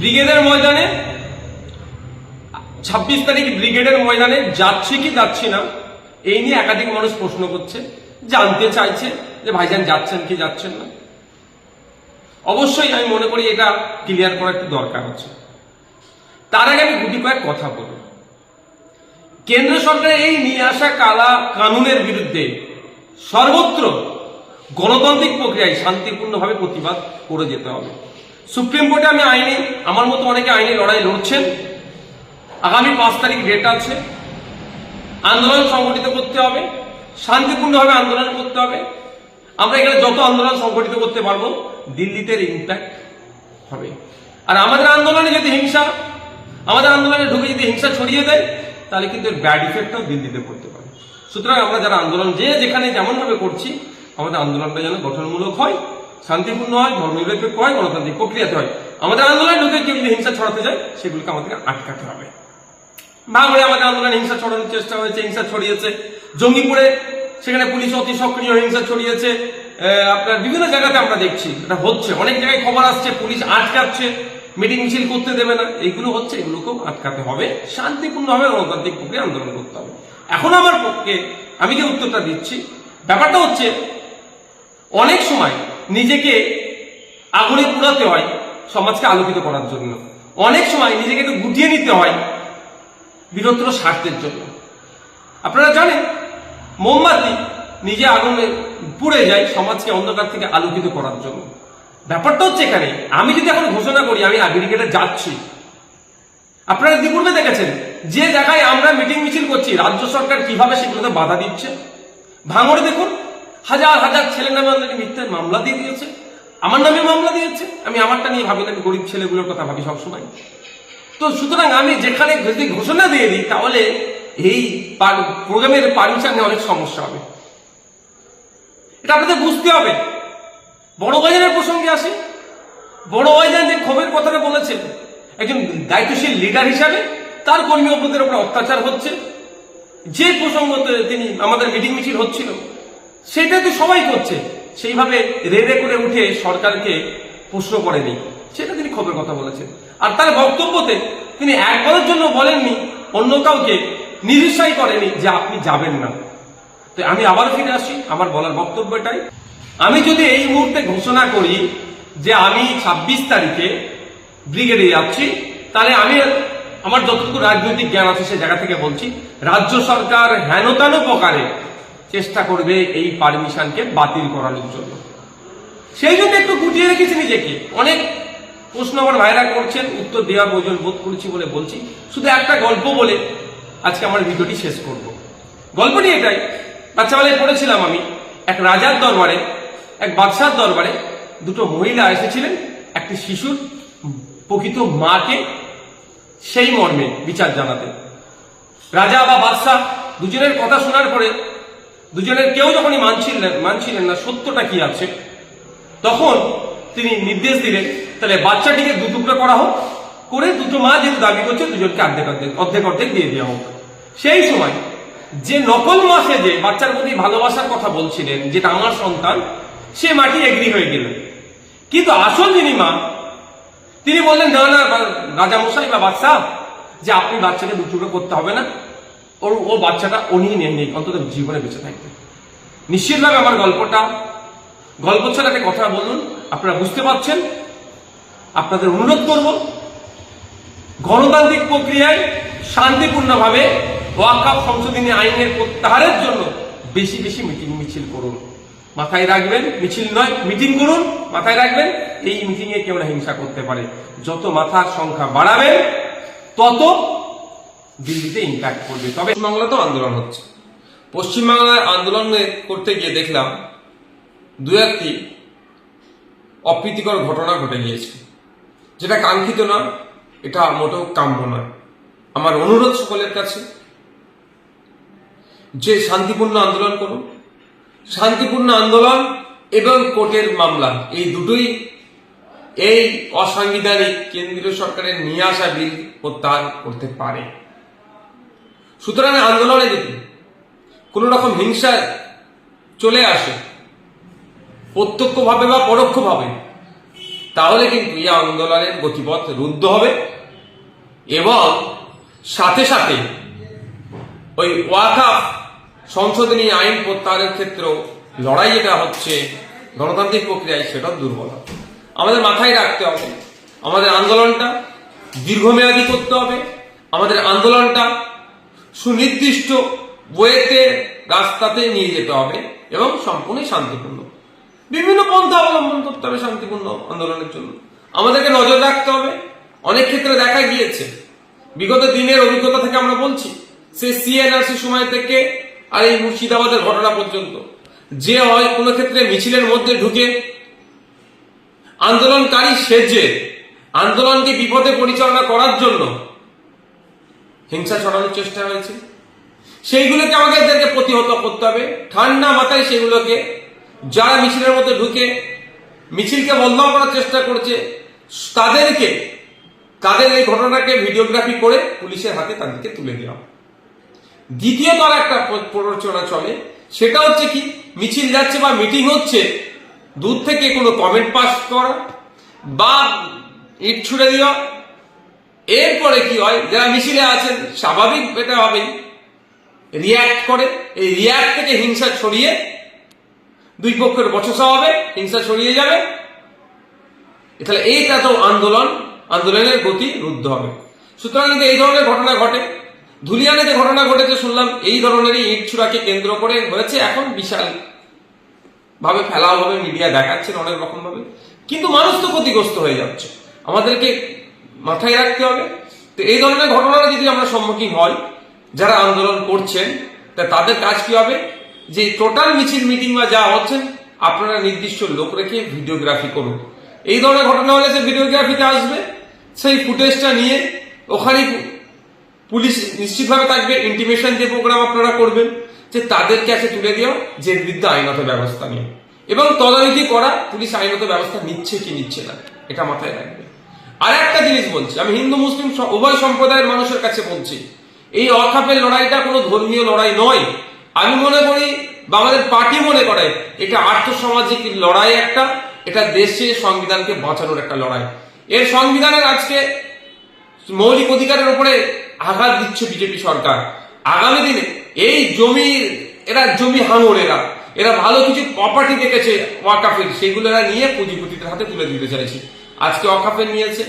ব্রিগেডের ময়দানে, ছাব্বিশ তারিখ ব্রিগেডের ময়দানে যাচ্ছি কি যাচ্ছি না, এই নিয়ে একাধিক মানুষ প্রশ্ন করছে, জানতে চাইছে যে ভাইজান যাচ্ছেন কি যাচ্ছেন না। অবশ্যই আমি মনে করি এটা ক্লিয়ার করা একটু দরকার আছে। তার আগে আমি গুটি কয়েক কথা বলব কেন্দ্র সরকারের এই নিয়ে আসা কালা কানুনের বিরুদ্ধে সর্বত্র গণতান্ত্রিক প্রক্রিয়ায় শান্তিপূর্ণভাবে প্রতিবাদ করে যেতে হবে। সুপ্রিম কোর্টে আমি আইনে, আমার মতো অনেকে আইনি লড়াই লড়ছেন। আগামী পাঁচ তারিখ ডেট আছে। আন্দোলন সংগঠিত করতে হবে। শান্তিপূর্ণভাবে আন্দোলন করতে হবে। আমরা এখানে যত আন্দোলন সংগঠিত করতে পারব, দিল্লিতে ইম্প্যাক্ট হবে। আর আমাদের আন্দোলনে যদি হিংসা, আমাদের আন্দোলনে ঢুকে যদি হিংসা ছড়িয়ে দেয়, তাহলে কিন্তু এর ব্যাড ইফেক্টটাও দিল্লিতে পড়তে পারে। সুতরাং আমরা যারা আন্দোলন যে যেখানে যেমনভাবে করছি, আমাদের আন্দোলনটা যেন গঠনমূলক হয়। শান্তিপূর্ণ হয়, ধর্মনিরপেক্ষ হয়, গণতান্ত্রিক প্রক্রিয়াতে হয়। আমাদের আন্দোলনে ঢুকে কেউ যদি হিংসা ছড়াতে যায়, সেগুলোকে আমাদেরকে আটকাতে হবে। ভাঙড়ে আমাদের আন্দোলনে হিংসা ছড়ানোর চেষ্টা হয়েছে, হিংসা ছড়িয়েছে। জঙ্গিপুরে সেখানে পুলিশ অতি সক্রিয় হিংসা ছড়িয়েছে। আপনার বিভিন্ন জায়গাতে আমরা দেখছি, এটা হচ্ছে। অনেক জায়গায় খবর আসছে, পুলিশ আটকাচ্ছে, মিটিং মিছিল করতে দেবে না। এইগুলো হচ্ছে, এগুলোকেও আটকাতে হবে। শান্তিপূর্ণভাবে গণতান্ত্রিক প্রক্রিয়া আন্দোলন করতে হবে। এখন আমার পক্ষে আমি যে উত্তরটা দিচ্ছি, ব্যাপারটা হচ্ছে, অনেক সময় নিজেকে আগুনে পুড়াতে হয় সমাজকে আলোকিত করার জন্য। অনেক সময় নিজেকে একটু গুটিয়ে নিতে হয় বৃহত্তর স্বার্থের জন্য। আপনারা জানেন, মোমবাতি নিজে আগুনে পুড়ে যায় সমাজকে অন্ধকার থেকে আলোকিত করার জন্য। ব্যাপারটা হচ্ছে এখানে, আমি যদি এখন ঘোষণা করি, আমি ব্রিগেডে যাচ্ছি। আপনারা ইতিপূর্বে দেখেছেন, যে জায়গায় আমরা মিটিং মিছিল করছি, রাজ্য সরকার কীভাবে সেগুলোতে বাধা দিচ্ছে? ভাঙড়ে দেখুন হাজার হাজার ছেলে নামে আমাদেরকে মিথ্যে মামলা দিয়ে দিয়েছে। আমার নামে মামলা দিয়েছে। আমি আমারটা নিয়ে ভাবি না, আমি গরিব ছেলেগুলোর কথা ভাবি সবসময়। তো সুতরাং আমি যেখানে যদি ঘোষণা দিয়ে দিই, তাহলে এই পার- প্রোগ্রামের পারমিশন অনেক সমস্যা হবে। এটা আপনাদের বুঝতে হবে। বড় বাজারের প্রসঙ্গে আসি। বড় বাজার যে ক্ষোভের কথাটা বলেছেন, একজন দায়িত্বশীল লিডার হিসাবে তার কর্মী অপদের উপর অত্যাচার হচ্ছে। যে প্রসঙ্গতে তিনি আমাদের মিটিং মিছিল হচ্ছিল সেটা তো সবাই করছে। সেইভাবে রেড়ে করে উঠে সরকারকে প্রশ্ন করেনি। সেটা তিনি খবরের কথা বলেছেন। আর তার বক্তব্যতে তিনি একবারের জন্য বলেননি, অন্য কাউকে নিরুৎসাহী করেনি যে আপনি যাবেন না। তো আমি আবার ফিরে আসি, আমার বলার বক্তব্যটাই আমি যদি এই মুহূর্তে ঘোষণা করি যে আমি ছাব্বিশ তারিখে ব্রিগেডে যাচ্ছি, তাহলে আমি আমার যতটুকু রাজনৈতিক জ্ঞান আছে সে জায়গা থেকে বলছি, রাজ্য সরকার হেনতান প্রকারে চেষ্টা করবে এই পারমিশনকে বাতিল করানোর জন্য। সেই জন্য একটু গুটিয়ে রেখেছি নিজেকে। অনেক প্রশ্ন আমার ভাইরা করছেন, উত্তর দেওয়া প্রয়োজন বোধ করছি বলে বলছি। শুধু একটা গল্প বলে আজকে আমার ভিডিওটি শেষ করব। গল্পটি এটাই। বাচ্চাবেলায় পড়েছিলাম আমি এক রাজার দরবারে, এক বাদশার দরবারে। দুটো মহিলা এসেছিলেন, একটি শিশুর প্রকৃত মাকে সেই মর্মে বিচার জানাতে। রাজা বা বাদশাহ দুজনের কথা শোনার পরে দুজনের কেউ যখনই মানছিলেন মানছিলেন না, সত্যটা কি আছে? তখন তিনি নির্দেশ দিলেন, তাহলে বাচ্চাটিকে দু টুকরো করা হোক, করে দুটো মা যেহেতু দাবি করছে, দুজনকে অর্ধেক অর্ধেক অর্ধেক অর্ধেক দিয়ে দেওয়া হোক। সেই সময় যে নকল মাসে যে বাচ্চার প্রতি ভালোবাসার কথা বলছিলেন, যেটা আমার সন্তান, সে মাটি এগ্রি হয়ে গেলেন কিন্তু আসল যিনি মা, তিনি বললেন, না না, রাজামশাই বা বাদশাহ, যে আপনি বাচ্চাকে দু টুকরো করতে হবে না। ওর, ও বাচ্চাটা উনি নিয়ে নেই অন্তত জীবনে বেঁচে থাকবে। নিশ্চিতভাবে আমার গল্পটা গল্প ছাড়া একটা কথা বলুন, আপনারা বুঝতে পারছেন। আপনাদের অনুরোধ করব, গণতান্ত্রিক প্রক্রিয়ায় শান্তিপূর্ণভাবে ওয়াকাপ সংশোধনী আইনের প্রত্যাহারের জন্য বেশি বেশি মিটিং মিছিল করুন। মাথায় রাখবেন, মিছিল নয়, মিটিং করুন, মাথায় রাখবেন, এই মিটিংয়ে কেউ হিংসা করতে পারে। যত মাথার সংখ্যা বাড়াবেন, তত দিল্লিতে ইম্প্যাক্ট করবে। তবে পশ্চিমবাংলাতেও আন্দোলন হচ্ছে। পশ্চিমবাংলায় আন্দোলন করতে গিয়ে দেখলাম দু একটি অপ্রীতিকর ঘটনা ঘটে গিয়েছে। যেটা কাঙ্ক্ষিত না, এটা মোটেও কাম্য নয়। আমার অনুরোধ সকলের কাছে, যে শান্তিপূর্ণ আন্দোলন করুন। শান্তিপূর্ণ আন্দোলন এবং কোর্টের মামলা, এই দুটোই এই অসাংবিধানিক কেন্দ্রীয় সরকারের নিয়ে আসা বিল প্রত্যাহার করতে পারে। সুতরাং আন্দোলনে যদি কোন রকম হিংসা চলে আসে, প্রত্যক্ষভাবে বা পরোক্ষভাবে, তাহলে কিন্তু এই আন্দোলনের গতিপথ রুদ্ধ হবে এবং সাথে সাথে ওই ওয়াকাফ সংশোধনী আইন প্রত্যাহারের ক্ষেত্রেও লড়াই যেটা হচ্ছে, গণতান্ত্রিক প্রক্রিয়ায় সেটা দুর্বল আমাদের মাথায় রাখতে হবে, আমাদের আন্দোলনটা দীর্ঘমেয়াদী করতে হবে, আমাদের আন্দোলনটা সুনির্দিষ্ট ওয়েতে রাস্তাতে নিয়ে যেতে হবে এবং সম্পূর্ণ শান্তিপূর্ণ। বিভিন্ন পন্থা অবলম্বন করতে হবে শান্তিপূর্ণ আন্দোলনের জন্য। আমাদেরকে নজর রাখতে হবে। অনেক ক্ষেত্রে দেখা গিয়েছে, বিগত দিনের অভিজ্ঞতা থেকে আমরা বলছি সে সিএনআরসি সময় থেকে আর এই মুর্শিদাবাদের ঘটনা পর্যন্ত। যে হয় কোনো ক্ষেত্রে মিছিলের মধ্যে ঢুকে আন্দোলনকারী সেজে আন্দোলনকে বিপদে পরিচালনা করার জন্য হিংসা ছড়ানোর চেষ্টা হয়েছে। সেইগুলোকে আমাদেরকে প্রতিহত করতে হবে। ঠান্ডা মাথায় সেগুলোকে। যারা মিছিলের মধ্যে ঢুকে মিছিলকে বন্ধ করার চেষ্টা করছে, তাদেরকে, তাদের এই ঘটনাকে ভিডিওগ্রাফি করে পুলিশের হাতে তাদেরকে তুলে দেওয়া দ্বিতীয়ত আর একটা প্ররোচনা চলে, সেটা হচ্ছে কি, মিছিল যাচ্ছে বা মিটিং হচ্ছে, দূর থেকে কোনো কমেন্ট পাস করা বা ইট ছুড়ে দেওয়া এরপরে কি হয়? যারা মিছিলে আছেন, স্বাভাবিক এটা হবেই। রিয়াক্ট করে। এই রিয়াক্ট থেকে হিংসা ছড়িয়ে দুই পক্ষের বচসা হবে, হিংসা ছড়িয়ে যাবে। তাহলে এইটা তো আন্দোলন। আন্দোলনের গতি রুদ্ধ হবে। সুতরাং যদি এই ধরনের ঘটনা ঘটে। ধুলিয়ানে যে ঘটনা ঘটেছে, শুনলাম এই ধরনেরই ইট ছুড়াকে কেন্দ্র করে হয়েছে। এখন বিশাল ভাবে ফেলাও ভাবে মিডিয়া দেখাচ্ছেন অনেক রকম ভাবে কিন্তু মানুষ তো ক্ষতিগ্রস্ত হয়ে যাচ্ছে। আমাদেরকে মাথায় রাখতে হবে। তো এই ধরনের ঘটনার যদি আমরা সম্মুখীন হই, যারা আন্দোলন করছেন, তা তাদের কাজ কি হবে? যে টোটাল মিছিল মিটিং বা যা হচ্ছেন আপনারা নির্দিষ্ট লোক রেখে ভিডিওগ্রাফি করুন। এই ধরনের ঘটনা হলে সে ভিডিওগ্রাফিতে আসবে। সেই ফুটেজটা নিয়ে ওখানেই পুলিশ নিশ্চিতভাবে থাকবে ইন্টিমেশন যে প্রোগ্রাম আপনারা করবেন, যে তাদের কাছে তুলে দিও যে বিরুদ্ধে আইনত ব্যবস্থা নিয়ে। এবং তদারকি করা পুলিশ আইনত ব্যবস্থা নিচ্ছে কি নিচ্ছে না, এটা মাথায় রাখবে। আর একটা জিনিস বলছি, আমি হিন্দু, মুসলিম উভয় সম্প্রদায়ের মানুষের কাছে বলছি, এই অখাপের লড়াইটা কোনো ধর্মীয় লড়াই নয়। আমি মনে করি বা আমাদের পার্টি মনে করে, এটা আর্থসামাজিক লড়াই একটা, এটা দেশে সংবিধানকে বাঁচানোর একটা লড়াই। এর সংবিধানের আজকে মৌলিক অধিকারের উপরে আঘাত দিচ্ছে বিজেপি সরকার। আগামী দিনে এই জমি, এরা জমি হাঙর, এরা। এরা ভালো কিছু প্রপার্টি দেখেছে ওয়াকাফের, সেগুলো এরা নিয়ে পুঁজিপতিদের হাতে তুলে দিতে চাইছে। আজকে অকাপে নিয়েছে।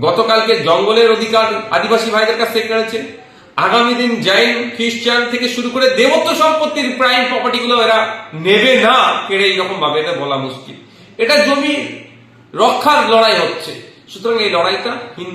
গতকালকে জঙ্গলের অধিকার আদিবাসী ভাইদের কাছ থেকে কেড়েছে আগামী দিন জৈন, খ্রিস্টান থেকে শুরু করে দেবত্ব সম্পত্তির প্রাইম প্রপার্টি গুলো এরা নেবে না কেড়ে এইরকম ভাবে এটা বলা মুশকিল। এটা জমি রক্ষার লড়াই হচ্ছে। সুতরাং এই লড়াইটা হিন্দু